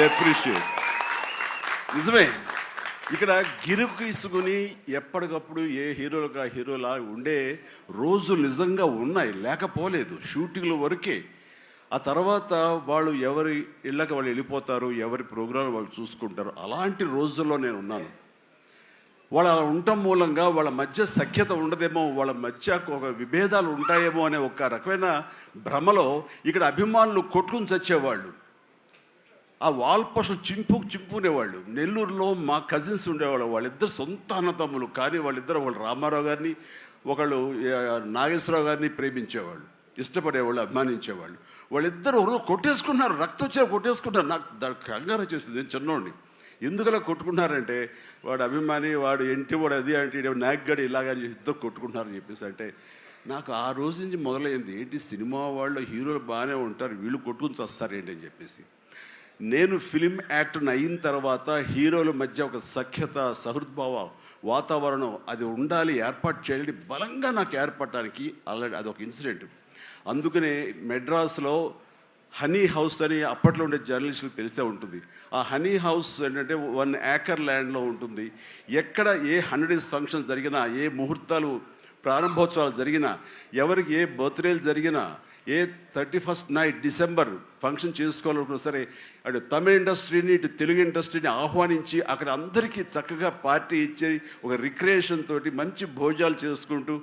I appreciate నిజమే. ఇక్కడ గిరుకు ఇసుకుని ఎప్పటికప్పుడు ఏ హీరోలుగా హీరోలా ఉండే రోజులు నిజంగా ఉన్నాయి లేకపోలేదు షూటింగ్ల వరకే. ఆ తర్వాత వాళ్ళు ఎవరి ఇళ్ళకి వాళ్ళు వెళ్ళిపోతారు ఎవరి ప్రోగ్రాం వాళ్ళు చూసుకుంటారు అలాంటి రోజుల్లో నేను ఉన్నాను. వాళ్ళు అలా ఉండటం మూలంగా వాళ్ళ మధ్య సఖ్యత ఉండదేమో వాళ్ళ మధ్య ఒక విభేదాలు ఉంటాయేమో అనే ఒక రకమైన భ్రమలో ఇక్కడ అభిమానులు కొట్టుకుని చచ్చేవాళ్ళు. ఆ వాల్ పోస్టులు చింపు చింపునేవాళ్ళు నెల్లూరులో మా కజిన్స్ ఉండేవాళ్ళు. వాళ్ళిద్దరు సొంత అన్నదమ్ములు. కానీ వాళ్ళిద్దరు వాళ్ళు రామారావు గారిని ఒకళ్ళు నాగేశ్వరరావు గారిని ప్రేమించేవాళ్ళు. ఇష్టపడేవాళ్ళు అభిమానించేవాళ్ళు. వాళ్ళిద్దరు ఒకరు కొట్టేసుకున్నారు. రక్తం వచ్చే కొట్టేసుకుంటారు నాకు దానికి కంగారు వచ్చేసింది. నేను చిన్నోడిని. ఎందుకలా కొట్టుకున్నారంటే వాడు అభిమాని వాడు ఎంటి వాడు అది అంటే నాగ్గడి ఇలాగని అని చెప్పి ఇద్దరు కొట్టుకుంటున్నారని చెప్పేసి అంటే నాకు ఆ రోజు నుంచి మొదలైంది. ఏంటి సినిమా వాళ్ళు హీరోలు బాగానే ఉంటారు. వీళ్ళు కొట్టుకుని వస్తారేంటి అని చెప్పేసి. నేను ఫిలిం యాక్టర్ని అయిన తర్వాత హీరోల మధ్య ఒక సఖ్యత సహృద్భావ వాతావరణం అది ఉండాలి ఏర్పాటు చేయాలని బలంగా నాకు ఏర్పడటానికి ఆల్రెడీ అదొక ఇన్సిడెంట్ అందుకనే మెడ్రాస్లో హనీ హౌస్ అని అప్పట్లో ఉండే జర్నలిస్టులకు తెలిసే ఉంటుంది. ఆ హనీ హౌస్ ఏంటంటే వన్ ఏకర్ ల్యాండ్లో ఉంటుంది. ఎక్కడ ఏ హండ్రెడ్ ఫంక్షన్ జరిగినా ఏ ముహూర్తాలు ప్రారంభోత్సవాలు జరిగినా ఎవరికి ఏ బర్త్డేలు జరిగినా ఏ thirty first night December function చేసుకోవాలనుకున్నా సరే అటు తమిళ ఇండస్ట్రీని ఇటు తెలుగు ఇండస్ట్రీని ఆహ్వానించి అక్కడ అందరికీ చక్కగా పార్టీ ఇచ్చి ఒక రిక్రియేషన్ తోటి మంచి భోజనాలు చేసుకుంటూ